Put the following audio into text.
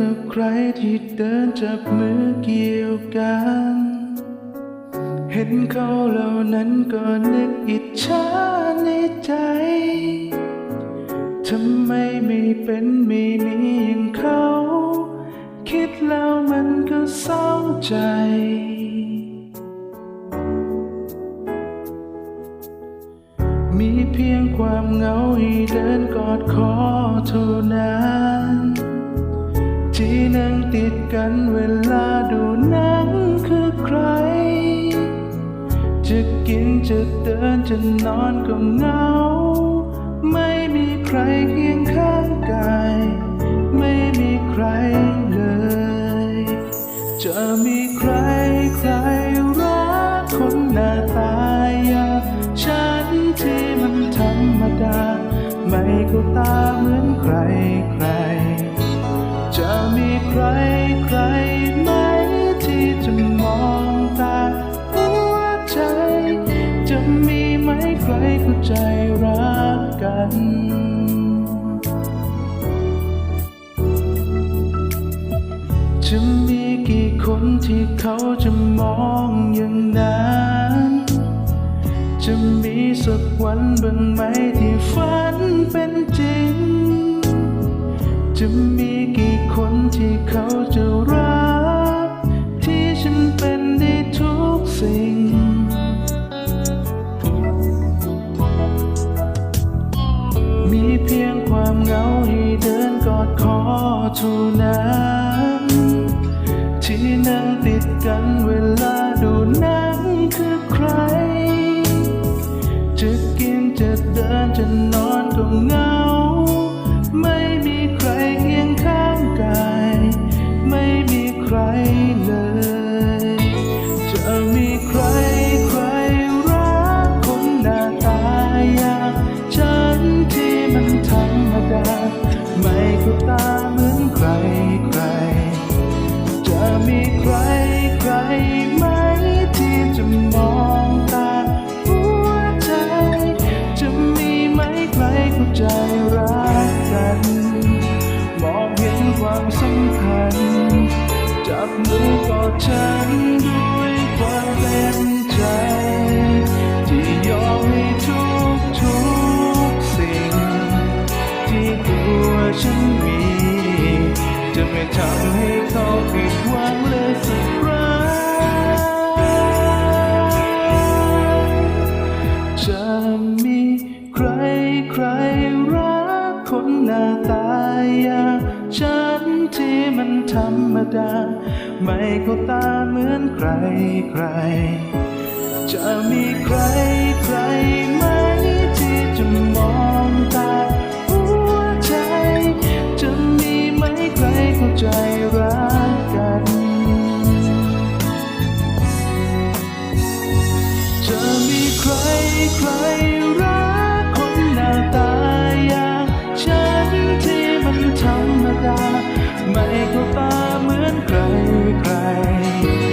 กับใครที่เดินจับมือเกี่ยวกัน เห็นเขาเหล่านั้นก็นึกอิจฉาในใจ ทำไมไม่เป็นไม่มีอย่างเขา คิดแล้วมันก็เศร้าใจ มีเพียงความเหงาให้เดินกอดคอเท่านั้น นั่งติดกันเวลาดูหนังคือใคร จะกินจะเดินจะนอนก็เหงา ไม่มีใครเคียงข้างกายไม่มีใครเลย จะมีใครใครรักคนหน้าตาอย่างฉันที่มันธรรมดา ไม่เข้าตาเหมือนใครใคร ใครใครไหมที่จะมองตาหัวใจ จะมีไหมใครเข้าใจรักกันจะมีกี่คนที่เขาจะมองอย่างนั้นจะมีสักวันบ้างไหมที่ฝันเป็นจริง จะมี ที่เขาจะรัก ที่ฉันเป็นได้ทุกสิ่ง มีเพียงความเหงาให้เดินกอดคอเท่านั้น บมือกอดฉันด้วยความเต็มใจ ที่ยอมให้ทุกทุกๆสิ่ง ที่ตัวฉันมี จะไม่ทำให้เขาผิดหวังเลยสักครั้งจะมีใครใครรักคนหน้าตา ธรรมดา ไม่ก็ตาเหมือนใครใคร จะมีใครใคร 愉快。